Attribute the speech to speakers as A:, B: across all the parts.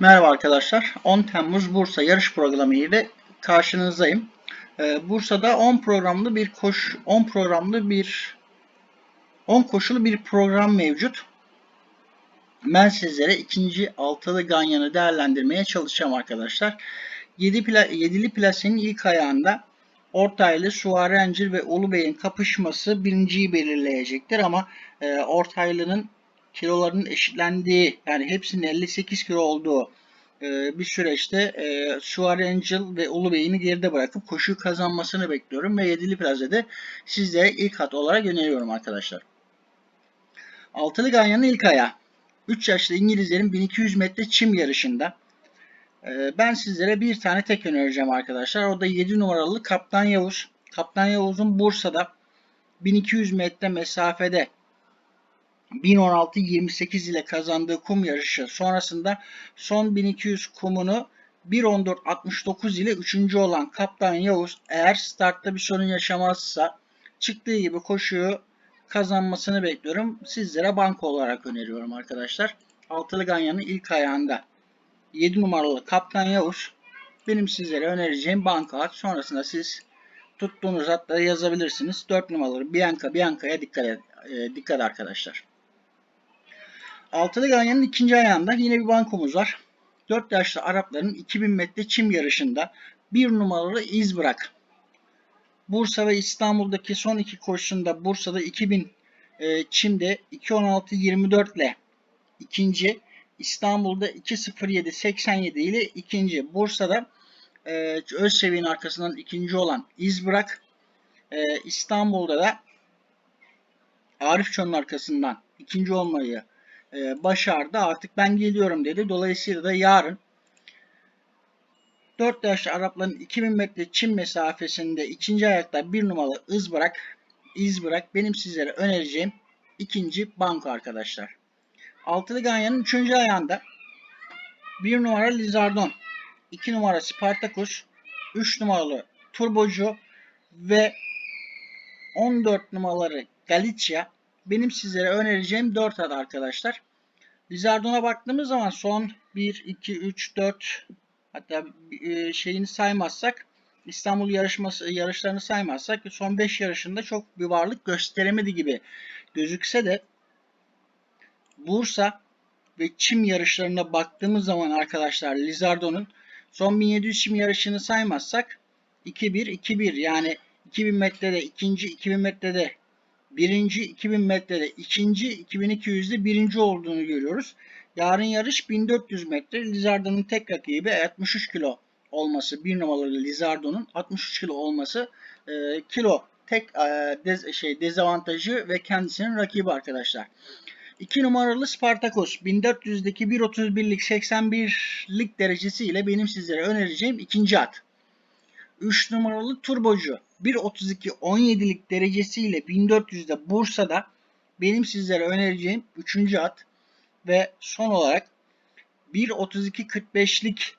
A: Merhaba arkadaşlar. 10 Temmuz Bursa yarış programı ile karşınızdayım. Ee, Bursa'da 10 programlı bir koş 10 programlı bir 10 koşulu bir program mevcut. Ben sizlere ikinci altılı ganyanı değerlendirmeye çalışacağım arkadaşlar. 7 pla, 7'li plasenin ilk ayağında Ortaylı, Suvari Encir ve Ulubey'in kapışması birinciyi belirleyecektir ama e, Ortaylı'nın kilolarının eşitlendiği yani hepsinin 58 kilo olduğu e, bir süreçte e, Suari Angel ve Ulu Bey'ini geride bırakıp koşuyu kazanmasını bekliyorum ve Yedili Plaza'da sizlere ilk hat olarak öneriyorum arkadaşlar. Altılı Ganyan'ın ilk ayağı. 3 yaşlı İngilizlerin 1200 metre çim yarışında. E, ben sizlere bir tane tek önereceğim arkadaşlar. O da 7 numaralı Kaptan Yavuz. Kaptan Yavuz'un Bursa'da 1200 metre mesafede 1016-28 ile kazandığı kum yarışı sonrasında son 1200 kumunu 1.14.69 ile 3. olan Kaptan Yavuz eğer startta bir sorun yaşamazsa çıktığı gibi koşuyu kazanmasını bekliyorum. Sizlere banko olarak öneriyorum arkadaşlar. Altılı Ganyan'ın ilk ayağında 7 numaralı Kaptan Yavuz benim sizlere önereceğim banko at. Sonrasında siz tuttuğunuz atları yazabilirsiniz. 4 numaralı Bianca Bianca'ya dikkat, e, dikkat arkadaşlar. Altılı Ganyan'ın ikinci ayağında yine bir bankomuz var. 4 yaşlı Arapların 2000 metre çim yarışında bir numaralı iz bırak. Bursa ve İstanbul'daki son iki koşusunda Bursa'da 2000 e, çimde 2.16.24 ile ikinci. İstanbul'da 2.07.87 ile ikinci. Bursa'da e, Özsevi'nin arkasından ikinci olan iz bırak. E, İstanbul'da da Arif Çoğ'un arkasından ikinci olmayı e, başardı. Artık ben geliyorum dedi. Dolayısıyla da yarın 4 yaşlı Arapların 2000 metre çim mesafesinde ikinci ayakta bir numaralı iz bırak, iz bırak benim sizlere önereceğim ikinci banko arkadaşlar. Altılı Ganyan'ın üçüncü ayağında bir numara Lizardon, 2 numara Spartacus, 3 numaralı Turbocu ve 14 numaralı Galicia benim sizlere önereceğim 4 adı arkadaşlar. Lizardon'a baktığımız zaman son 1, 2, 3, 4 hatta e, şeyini saymazsak İstanbul yarışması yarışlarını saymazsak son 5 yarışında çok bir varlık gösteremedi gibi gözükse de Bursa ve çim yarışlarına baktığımız zaman arkadaşlar Lizardo'nun son 1700 çim yarışını saymazsak 2-1 2-1 yani 2000 metrede ikinci 2000 metrede birinci 2000 metrede ikinci 2200'de birinci olduğunu görüyoruz. Yarın yarış 1400 metre. Lizardo'nun tek rakibi 63 kilo olması bir numaralı Lizardo'nun 63 kilo olması e, kilo tek e, dez, şey dezavantajı ve kendisinin rakibi arkadaşlar. 2 numaralı Spartakos 1400'deki 1.31'lik 81'lik derecesiyle benim sizlere önereceğim ikinci at. 3 numaralı Turbocu 1.32 17'lik derecesiyle 1400'de Bursa'da benim sizlere önereceğim 3. at ve son olarak 1.32 45'lik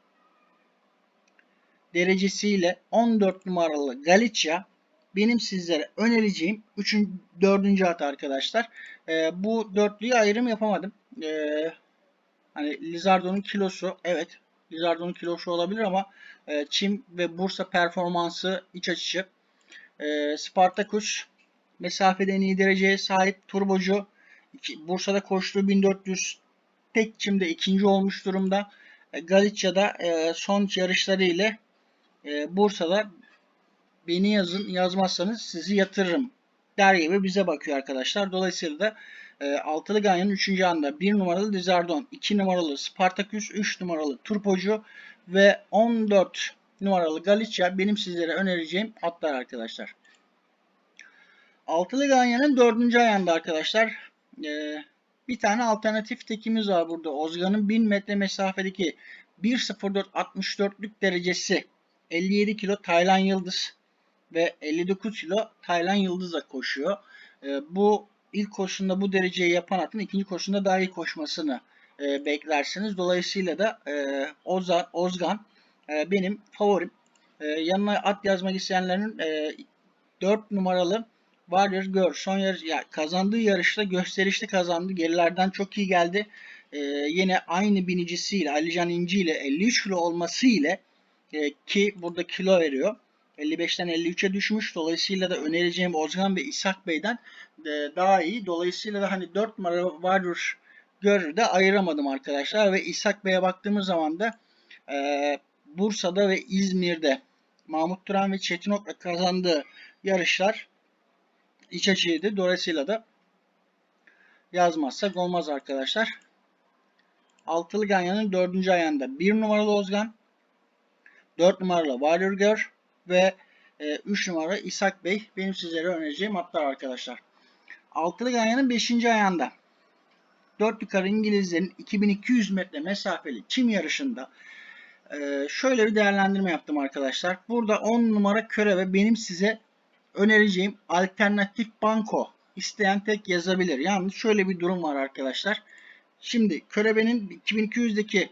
A: derecesiyle 14 numaralı Galicia benim sizlere önereceğim 3. 4. at arkadaşlar. Ee, bu dörtlüyü ayrım yapamadım. Ee, hani Lizardo'nun kilosu evet Lizardo'nun kilosu olabilir ama e, Çim ve Bursa performansı iç açıcı. E, Spartakus mesafede en iyi dereceye sahip turbocu. Bursa'da koştuğu 1400 tek çimde ikinci olmuş durumda. E, Galicia'da e, son yarışları ile e, Bursa'da beni yazın yazmazsanız sizi yatırırım der gibi bize bakıyor arkadaşlar. Dolayısıyla da e, Altılı Ganyan'ın 3. anda 1 numaralı Dizardon, 2 numaralı Spartaküs, 3 numaralı Turpocu ve 14 numaralı Galicia benim sizlere önereceğim atlar arkadaşlar. Altılı Ganyan'ın 4. ayağında arkadaşlar e, bir tane alternatif tekimiz var burada. Ozgan'ın 1000 metre mesafedeki 1.04.64'lük derecesi 57 kilo Taylan Yıldız ve 59 kilo Taylan Yıldız'la koşuyor. E, bu ilk koşunda bu dereceyi yapan atın ikinci koşunda daha iyi koşmasını e, beklersiniz. Dolayısıyla da e, Ozan, Ozgan e, benim favorim. E, yanına at yazmak isteyenlerin e, 4 numaralı Warrior Girl son yarış, ya, kazandığı yarışta gösterişli kazandı. Gerilerden çok iyi geldi. e, yine aynı binicisiyle Alican İnci ile 53 kilo olması ile e, ki burada kilo veriyor. 55'ten 53'e düşmüş. Dolayısıyla da önereceğim Ozgan ve İshak Bey'den e, daha iyi. Dolayısıyla da hani 4 numara Warrior Görür'de ayıramadım arkadaşlar. Ve İshak Bey'e baktığımız zaman da e, Bursa'da ve İzmir'de Mahmut Turan ve Çetin Ok'la kazandığı yarışlar iç açıydı. Dolayısıyla da yazmazsak olmaz arkadaşlar. Altılı Ganyan'ın dördüncü ayağında bir numaralı Ozgan, 4 numaralı Warrior Girl ve 3 numaralı İshak Bey benim sizlere önereceğim atlar arkadaşlar. Altılı Ganyan'ın 5. ayağında 4 yukarı İngilizlerin 2200 metre mesafeli çim yarışında e, şöyle bir değerlendirme yaptım arkadaşlar. Burada 10 numara köre ve benim size önereceğim alternatif banko isteyen tek yazabilir. Yalnız şöyle bir durum var arkadaşlar. Şimdi Körebe'nin 2200'deki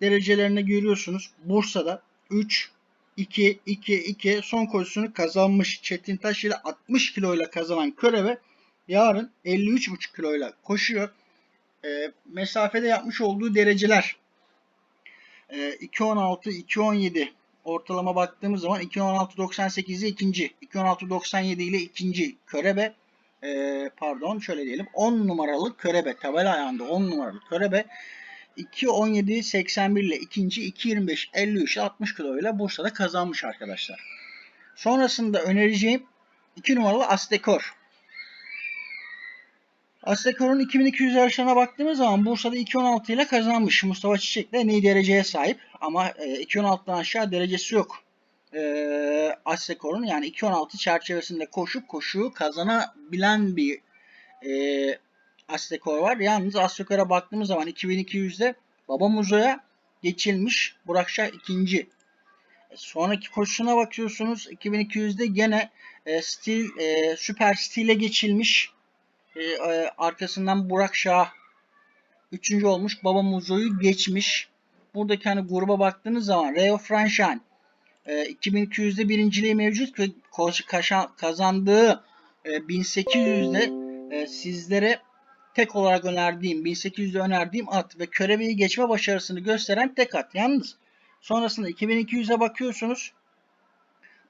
A: derecelerini görüyorsunuz. Bursa'da 3, 2, 2, 2 son koşusunu kazanmış. Çetin Taş ile 60 kiloyla kazanan Körebe yarın 53,5 kiloyla koşuyor. E, mesafede yapmış olduğu dereceler e, 2.16, 2.17 ortalama baktığımız zaman 2.16.98'i ikinci, 2.16.97 ile ikinci Körebe e, pardon şöyle diyelim 10 numaralı Körebe tabela ayağında 10 numaralı Körebe 2.17.81 ile ikinci 2.25.53 ile 60 kilo ile Bursa'da kazanmış arkadaşlar. Sonrasında önereceğim 2 numaralı Astekor. Astekor'un 2200 yarışlarına baktığımız zaman Bursa'da 2.16 ile kazanmış. Mustafa Çiçek de en iyi dereceye sahip ama 2.16'dan aşağı derecesi yok. E, Astekor'un yani 2.16 çerçevesinde koşup koşuyu kazanabilen bir e, Astekor var. Yalnız Astekor'a baktığımız zaman 2200'de Baba Muzo'ya geçilmiş. Burak Şah ikinci. E, sonraki koşusuna bakıyorsunuz. 2200'de gene e, stil, e, süper stile geçilmiş. E, e, arkasından Burak Şah üçüncü olmuş. Baba Muzo'yu geçmiş. Buradaki hani gruba baktığınız zaman Reo Franchine e, 2200'de birinciliği mevcut ve kazandığı e, 1800'de e, sizlere tek olarak önerdiğim 1800'de önerdiğim at ve körebeyi geçme başarısını gösteren tek at. Yalnız sonrasında 2200'e bakıyorsunuz.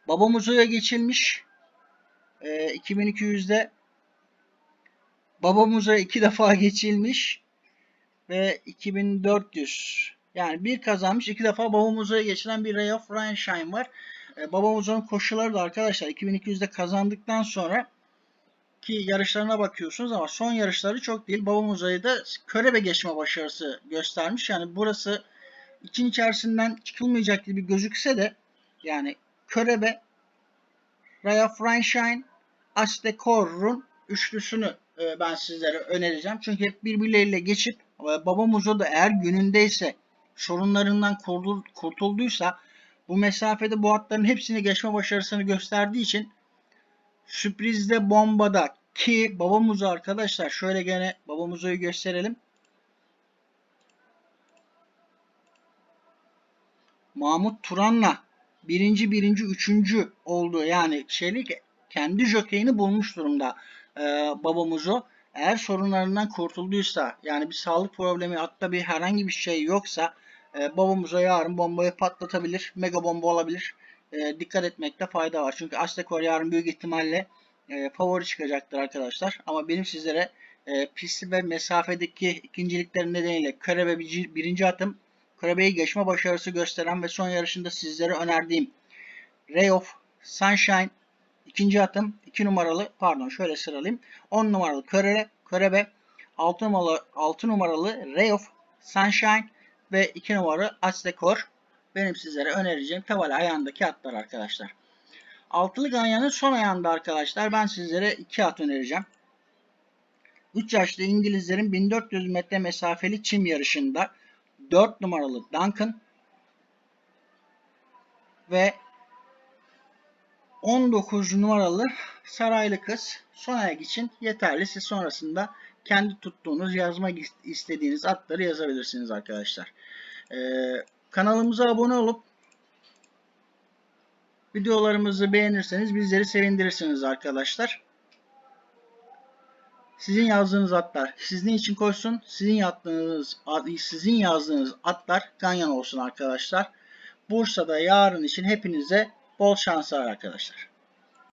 A: Baba Muzo'ya geçilmiş. E, 2200'de Baba Muzo'ya iki defa geçilmiş ve 2400 yani bir kazanmış iki defa Baba Muzo'ya geçilen bir Ray of Ryanshine var. E, Baba Muzo'nun koşuları da arkadaşlar 2200'de kazandıktan sonra ki yarışlarına bakıyorsunuz ama son yarışları çok değil. Baba Muzo'yu da körebe geçme başarısı göstermiş. Yani burası için içerisinden çıkılmayacak gibi gözükse de yani körebe Raya Franshine Astekor'un üçlüsünü e, ben sizlere önereceğim. Çünkü hep birbirleriyle geçip e, Baba Muzo da eğer günündeyse sorunlarından kurtulduysa bu mesafede bu hatların hepsini geçme başarısını gösterdiği için sürprizde bombada ki babamızı arkadaşlar şöyle gene babamızı gösterelim. Mahmut Turan'la birinci, birinci, üçüncü oldu. Yani şeylik kendi jokeyini bulmuş durumda e, babamızı. Eğer sorunlarından kurtulduysa yani bir sağlık problemi hatta bir herhangi bir şey yoksa e, babamıza yarın bombayı patlatabilir. Mega bomba olabilir. E, dikkat etmekte fayda var. Çünkü Aztekor yarın büyük ihtimalle e, favori çıkacaktır arkadaşlar. Ama benim sizlere e, pisti ve mesafedeki ikinciliklerin nedeniyle Karebe birinci atım Karabe'yi geçme başarısı gösteren ve son yarışında sizlere önerdiğim Ray of Sunshine ikinci atım 2 numaralı pardon şöyle sıralayayım 10 numaralı Körebe, Körebe 6 numaralı, 6 numaralı Ray of Sunshine ve 2 numaralı Aztekor benim sizlere önereceğim tabela ayağındaki atlar arkadaşlar. Altılı ganyanın son ayağında arkadaşlar ben sizlere iki at önereceğim. 3 yaşlı İngilizlerin 1400 metre mesafeli çim yarışında 4 numaralı Duncan ve 19 numaralı Saraylı Kız son ayak için yeterli. Siz sonrasında kendi tuttuğunuz, yazmak istediğiniz atları yazabilirsiniz arkadaşlar. Ee, kanalımıza abone olup Videolarımızı beğenirseniz bizleri sevindirirsiniz arkadaşlar. Sizin yazdığınız atlar sizin için koşsun. Sizin yazdığınız sizin yazdığınız atlar ganyan olsun arkadaşlar. Bursa'da yarın için hepinize bol şanslar arkadaşlar.